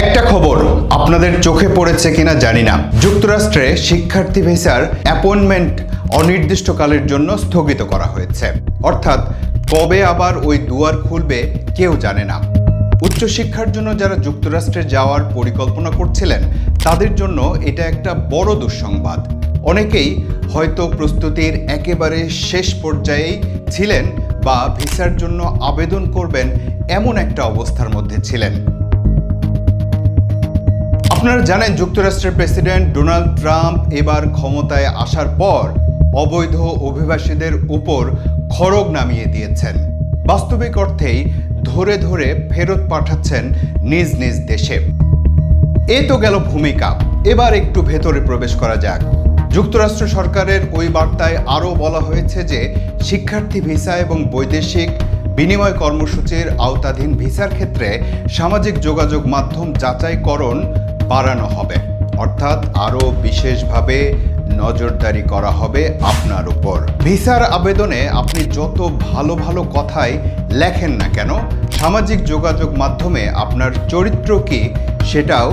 একটা খবর আপনাদের চোখে পড়েছে কিনা জানি না। যুক্তরাষ্ট্রে শিক্ষার্থী ভিসার অ্যাপয়েন্টমেন্ট অনির্দিষ্টকালের জন্য স্থগিত করা হয়েছে। অর্থাৎ, কবে আবার ওই দুয়ার খুলবে কেউ জানে না। উচ্চশিক্ষার জন্য যারা যুক্তরাষ্ট্রে যাওয়ার পরিকল্পনা করছিলেন, তাদের জন্য এটা একটা বড় দুঃসংবাদ। অনেকেই হয়তো প্রস্তুতির একেবারে শেষ পর্যায়েই ছিলেন বা ভিসার জন্য আবেদন করবেন এমন একটা অবস্থার মধ্যে ছিলেন। আপনারা জানেন যুক্তরাষ্ট্রের প্রেসিডেন্ট ডোনাল্ড ট্রাম্প এবার ক্ষমতায় আসার পর অবৈধ অভিবাসীদের উপর খড়গ নামিয়ে দিয়েছেন। বাস্তবিক অর্থেই ধরে ধরে ফেরত পাঠাচ্ছেন নিজ নিজ দেশে। এ তো গেল ভূমিকা। এবার একটু ভেতরে প্রবেশ করা যাক। যুক্তরাষ্ট্র সরকারের ওই বার্তায় আরও বলা হয়েছে যে, শিক্ষার্থী ভিসা এবং বৈদেশিক বিনিময় কর্মসূচির আওতাধীন ভিসার ক্ষেত্রে সামাজিক যোগাযোগ মাধ্যম যাচাইকরণ বাড়ানো হবে। অর্থাৎ আরও বিশেষভাবে নজরদারি করা হবে আপনার উপর। ভিসার আবেদনে আপনি যত ভালো ভালো কথাই লেখেন না কেন, সামাজিক যোগাযোগ মাধ্যমে আপনার চরিত্র কি সেটাও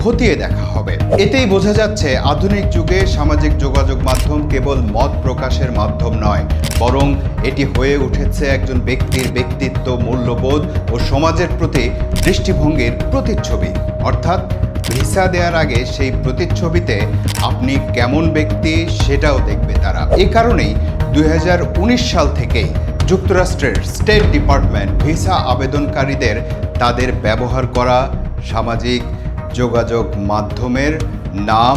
খতিয়ে দেখা হবে। এতেই বোঝা যাচ্ছে আধুনিক যুগে সামাজিক যোগাযোগ মাধ্যম কেবল মত প্রকাশের মাধ্যম নয়, বরং এটি হয়ে উঠেছে একজন ব্যক্তির ব্যক্তিত্ব, মূল্যবোধ ও সমাজের প্রতি দৃষ্টিভঙ্গির প্রতিচ্ছবি। অর্থাৎ ভিসা দেওয়ার আগে সেই প্রতিচ্ছবিতে আপনি কেমন ব্যক্তি সেটাও দেখবে তারা। এ কারণেই দুই হাজার উনিশ সাল থেকেই যুক্তরাষ্ট্রের স্টেট ডিপার্টমেন্ট ভিসা আবেদনকারীদের তাদের ব্যবহার করা, সামাজিক যোগাযোগ মাধ্যমের নাম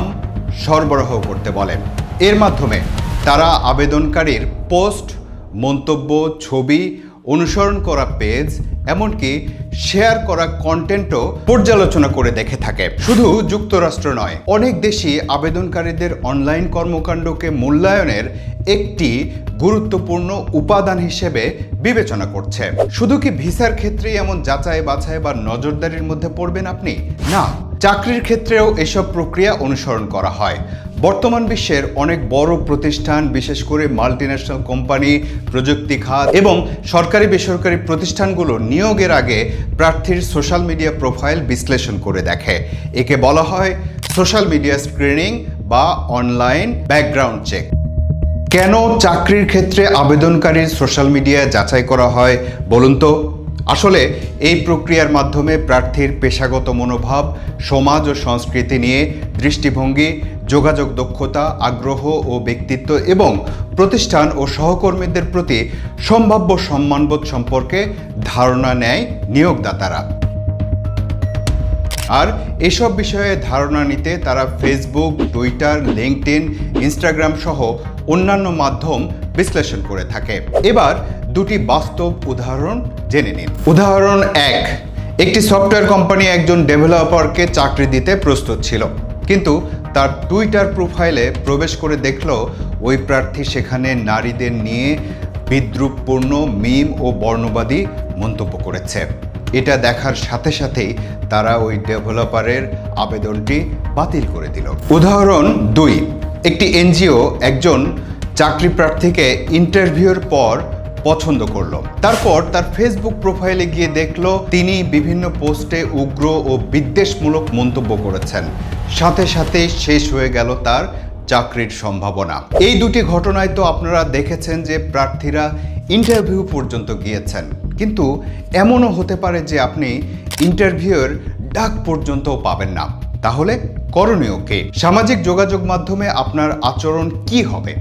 সরবরাহ করতে বলেন। এর মাধ্যমে তারা আবেদনকারীর পোস্ট, মন্তব্য, ছবি অনুসরণ করা পেজ, এমনকি শেয়ার করা কন্টেন্টও পর্যালোচনা করে দেখে থাকে। শুধু যুক্তরাষ্ট্র নয়, অনেক দেশই আবেদনকারীদের অনলাইন কর্মকাণ্ডকে মূল্যায়নের একটি গুরুত্বপূর্ণ উপাদান হিসেবে বিবেচনা করছে। শুধু কি ভিসার ক্ষেত্রেই এমন যাচাই বাছাই বা নজরদারির মধ্যে পড়বেন আপনি? না, চাকরির ক্ষেত্রেও এসব প্রক্রিয়া অনুসরণ করা হয়। বর্তমান বিশ্বের অনেক বড় প্রতিষ্ঠান, বিশেষ করে মাল্টিন্যাশনাল কোম্পানি প্রযুক্তি খাত এবং সরকারি বেসরকারি প্রতিষ্ঠানগুলো নিয়োগের আগে প্রার্থীর সোশ্যাল মিডিয়া প্রোফাইল বিশ্লেষণ করে দেখে। একে বলা হয় সোশ্যাল মিডিয়া স্ক্রিনিং বা অনলাইন ব্যাকগ্রাউন্ড চেক কেন চাকরির ক্ষেত্রে আবেদনকারীর সোশ্যাল মিডিয়া যাচাই করা হয় বলুন তো? আসলে এই প্রক্রিয়ার মাধ্যমে প্রার্থীর পেশাগত মনোভাব, সমাজ ও সংস্কৃতি নিয়ে দৃষ্টিভঙ্গি যোগাযোগ দক্ষতা, আগ্রহ ও ব্যক্তিত্ব এবং প্রতিষ্ঠান ও সহকর্মীদের প্রতি সম্ভাব্য সম্মানবোধ সম্পর্কে ধারণা নেয় নিয়োগদাতারা। আর এসব বিষয়ে ধারণা নিতে তারা ফেসবুক, টুইটার, লিঙ্কডইন, ইনস্টাগ্রাম সহ অন্যান্য মাধ্যম বিশ্লেষণ করে থাকে। এবার দুটি বাস্তব উদাহরণ জেনে নিন। উদাহরণ এক, একটি সফটওয়্যার কোম্পানি একজন ডেভেলপারকে চাকরি দিতে প্রস্তুত ছিল, কিন্তু তার টুইটার প্রোফাইলে প্রবেশ করে দেখল ওই প্রার্থী সেখানে নারীদের নিয়ে বিদ্রুপপূর্ণ মিম ও বর্ণবাদী মন্তব্য করেছে। এটা দেখার সাথে সাথেই তারা ওই ডেভেলপারের আবেদনটি বাতিল করে দিল। উদাহরণ দুই, একটি এনজিও একজন চাকরি প্রার্থীকে ইন্টারভিউর পর পছন্দ করল। তারপর তার ফেসবুক প্রোফাইলে গিয়ে দেখল তিনি বিভিন্ন পোস্টে উগ্র ও বিদ্বেষমূলক মন্তব্য করেছেন। সাথে সাথে শেষ হয়ে গেল তার চাকরির সম্ভাবনা। এই দুটি ঘটনায় তো আপনারা দেখেছেন যে প্রার্থীরা ইন্টারভিউ পর্যন্ত গিয়েছেন। কিন্তু এমনও হতে পারে যে আপনি ইন্টারভিউয়ের ডাক পর্যন্তও পাবেন না। তাহলে করণীয় কে? সামাজিক যোগাযোগ মাধ্যমে আপনার আচরণ কি হবে?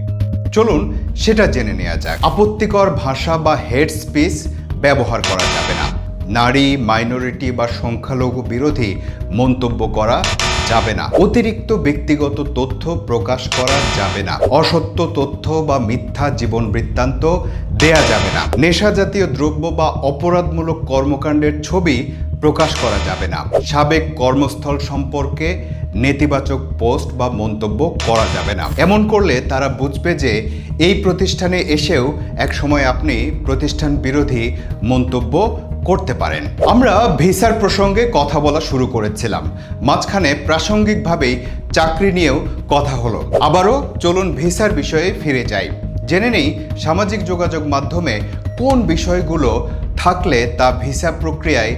চলুন সেটা জেনে নেওয়া যাক। আপত্তিকর ভাষা বা হেড স্পিচ ব্যবহার করা যাবে না। নারী মাইনরিটি বা সংখ্যালঘু বিরোধী মন্তব্য করা যাবে না। অতিরিক্ত ব্যক্তিগত তথ্য প্রকাশ করা যাবে না। অসত্য তথ্য বা মিথ্যা জীবন বৃত্তান্ত দেয়া যাবে না। নেশা জাতীয় দ্রব্য বা অপরাধমূলক কর্মকাণ্ডের ছবি প্রকাশ করা যাবে না। সাবেক কর্মস্থল সম্পর্কে নেতিবাচক পোস্ট বা মন্তব্য করা যাবে না। এমন করলে তারা বুঝবে যে এই প্রতিষ্ঠানে এসেও একসময় আপনি প্রতিষ্ঠান বিরোধী মন্তব্য করতে পারেন। আমরা ভিসার প্রসঙ্গে কথা বলা শুরু করেছিলাম। মাঝখানে প্রাসঙ্গিকভাবেই চাকরি নিয়েও কথা হলো। আবারও চলুন ভিসার বিষয়ে ফিরে যাই। জেনে নেই সামাজিক যোগাযোগ মাধ্যমে কোন বিষয়গুলো থাকলে তা ভিসা প্রক্রিয়ায়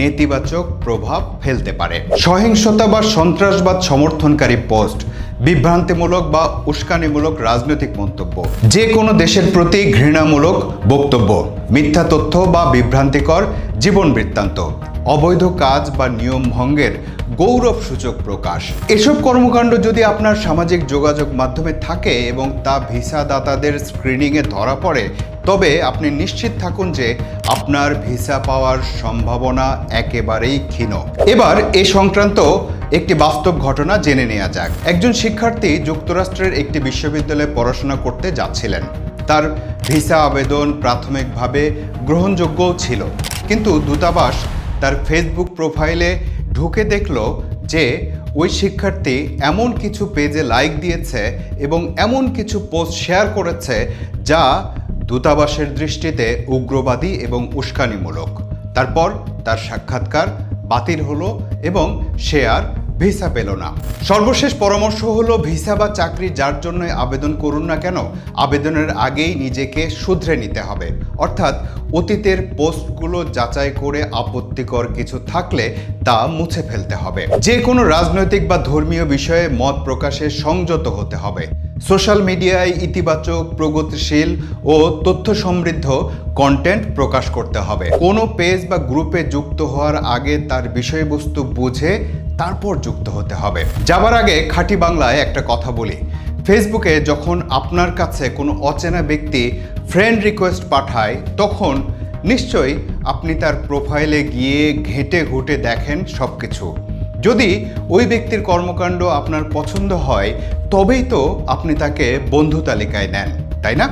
নেতিবাচক প্রভাব ফেলতে পারে। সহিংসতা বা সন্ত্রাসবাদ সমর্থনকারী পোস্ট, বিভ্রান্তিমূলক বা উস্কানিমূলক রাজনৈতিক মন্তব্য। যে কোনো দেশের প্রতি ঘৃণামূলক বক্তব্য, মিথ্যা তথ্য বা বিভ্রান্তিকর জীবন বৃত্তান্ত। অবৈধ কাজ বা নিয়ম ভঙ্গের গৌরব সূচক প্রকাশ। এসব কর্মকাণ্ড যদি আপনার সামাজিক যোগাযোগ মাধ্যমে থাকে এবং তা ভিসা দাতাদের স্ক্রিনিংয়ে ধরা পড়ে, তবে আপনি নিশ্চিত থাকুন যে আপনার ভিসা পাওয়ার সম্ভাবনা একেবারেই ক্ষীণ। এবার এ সংক্রান্ত একটি বাস্তব ঘটনা জেনে নেওয়া যাক। একজন শিক্ষার্থী যুক্তরাষ্ট্রের একটি বিশ্ববিদ্যালয়ে পড়াশোনা করতে যাচ্ছিলেন। তার ভিসা আবেদন প্রাথমিকভাবে গ্রহণযোগ্যও ছিল। কিন্তু দূতাবাস তার ফেসবুক প্রোফাইলে ঢুকে দেখল যে ওই শিক্ষার্থী এমন কিছু পেজে লাইক দিয়েছে এবং এমন কিছু পোস্ট শেয়ার করেছে যা দূতাবাসের দৃষ্টিতে উগ্রবাদী এবং উস্কানিমূলক। তারপর তার সাক্ষাৎকার বাতিল হলো এবং সে আর ভিসা পেল না। সর্বশেষ পরামর্শ হলো ভিসা বা চাকরি যার জন্য আবেদন করুন না কেন, আবেদনের আগেই নিজেকে শুধরে নিতে হবে। অর্থাৎ অতীতের পোস্টগুলো যাচাই করে আপত্তিকর কিছু থাকলে তা মুছে ফেলতে হবে। যে কোনো রাজনৈতিক বা ধর্মীয় বিষয়ে মত প্রকাশে সংযত হতে হবে। সোশ্যাল মিডিয়ায় ইতিবাচক, প্রগতিশীল ও তথ্য সমৃদ্ধ কন্টেন্ট প্রকাশ করতে হবে। কোনো পেজ বা গ্রুপে যুক্ত হওয়ার আগে তার বিষয়বস্তু বুঝে তারপর যুক্ত হতে হবে। যাবার আগে খাঁটি বাংলায় একটা কথা বলি। ফেসবুকে যখন আপনার কাছে কোনো অচেনা ব্যক্তি ফ্রেন্ড রিকোয়েস্ট পাঠায়, তখন নিশ্চয়ই আপনি তার প্রোফাইলে গিয়ে ঘেঁটে ঘুটে দেখেন সব কিছু যদি ওই ব্যক্তির কর্মকাণ্ড আপনার পছন্দ হয়, তবেই তো আপনি তাকে বন্ধু তালিকায় নেন, তাই না?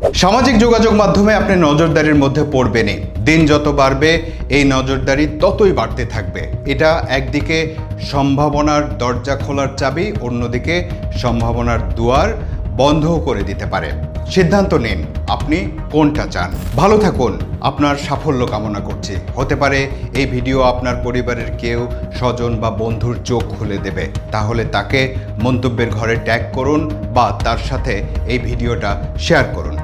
সামাজিক যোগাযোগ মাধ্যমে আপনি নজরদারির মধ্যে পড়বেনই। দিন যত বাড়বে, এই নজরদারি ততই বাড়তে থাকবে। এটা একদিকে সম্ভাবনার দরজা খোলার চাবি, অন্যদিকে সম্ভাবনার দুয়ার বন্ধও করে দিতে পারে। সিদ্ধান্ত নিন, আপনি কোনটা চান। ভালো থাকুন, আপনার সাফল্য কামনা করছি। হতে পারে এই ভিডিও আপনার পরিবারের কেউ, স্বজন বা বন্ধুর চোখ খুলে দেবে। তাহলে তাকে মন্তব্যের ঘরে ট্যাগ করুন বা তার সাথে এই ভিডিওটা শেয়ার করুন।